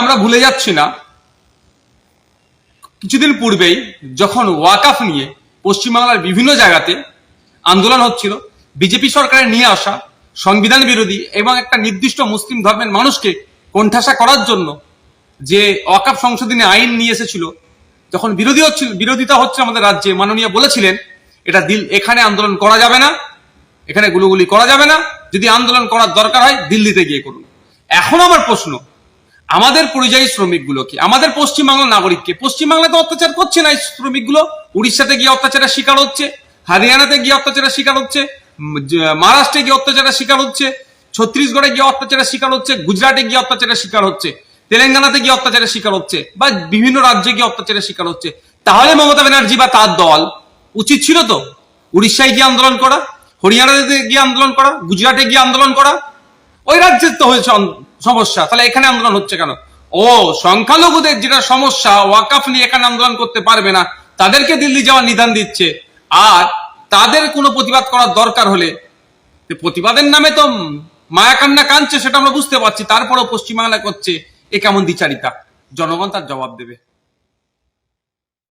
আমরা ভুলে যাচ্ছি না। কিছুদিন পূর্বেই যখন ওয়াকাফ নিয়ে পশ্চিমবাংলার বিভিন্ন জায়গাতে আন্দোলন হচ্ছিল, বিজেপি সরকারের নিয়ে আসা, সংবিধান বিরোধী এবং একটা নির্দিষ্ট মুসলিম ধর্মের মানুষকে কোণঠাসা করার জন্য যে ওয়াকাফ সংশোধনী আইন নিয়ে এসেছিল, যখন বিরোধী হচ্ছিল, বিরোধিতা হচ্ছে আমাদের রাজ্যে, মাননীয় বলেছিলেন, এটা দিল, এখানে আন্দোলন করা যাবে না, এখানে গুলোগুলি করা যাবে না, যদি আন্দোলন করার দরকার হয় দিল্লিতে গিয়ে করুন। এখন আমার প্রশ্ন আমাদের পরিযায়ী শ্রমিকগুলোকে আমাদের পশ্চিমবাংলার নাগরিককে পশ্চিমবাংলাতে অত্যাচার করছে না এই শ্রমিকগুলো। উড়িষ্যাতে গিয়ে অত্যাচারের শিকার হচ্ছে, হরিয়ানাতে গিয়ে অত্যাচারের শিকার হচ্ছে মহারাষ্ট্রে গিয়ে অত্যাচারের শিকার হচ্ছে, ছত্তিশগড়ে গিয়ে অত্যাচারের শিকার হচ্ছে, গুজরাটে গিয়ে অত্যাচারের শিকার হচ্ছে, তেলেঙ্গানাতে গিয়ে অত্যাচারের শিকার হচ্ছে, বা বিভিন্ন রাজ্যে গিয়ে অত্যাচারের শিকার হচ্ছে। তাহলে মমতা ব্যানার্জি বা তার দল উচিত ছিল তো? উড়িষ্যায় গিয়ে আন্দোলন করা, হরিয়ানাতে গিয়ে আন্দোলন করা, গুজরাটে গিয়ে আন্দোলন করা? ওই রাজ্যের তো হয়েছে সমস্যা। তাহলে এখানে আন্দোলন হচ্ছে কেন? ও, সংখ্যালঘুদের যেটা সমস্যা, ওয়াকাফ নিয়ে এখানে আন্দোলন করতে পারবে না, তাদেরকে দিল্লি যাওয়ার নিদান দিচ্ছে। আর তাদের কোনো প্রতিবাদ করার দরকার হলে প্রতিবাদের নামে তো মায়া কান্না কাঁদছে, সেটা আমরা বুঝতে পারছি, তারপরেও পশ্চিমবাংলা করছে, এ কেমন দ্বিচারিতা? জনগণ তার জবাব দেবে।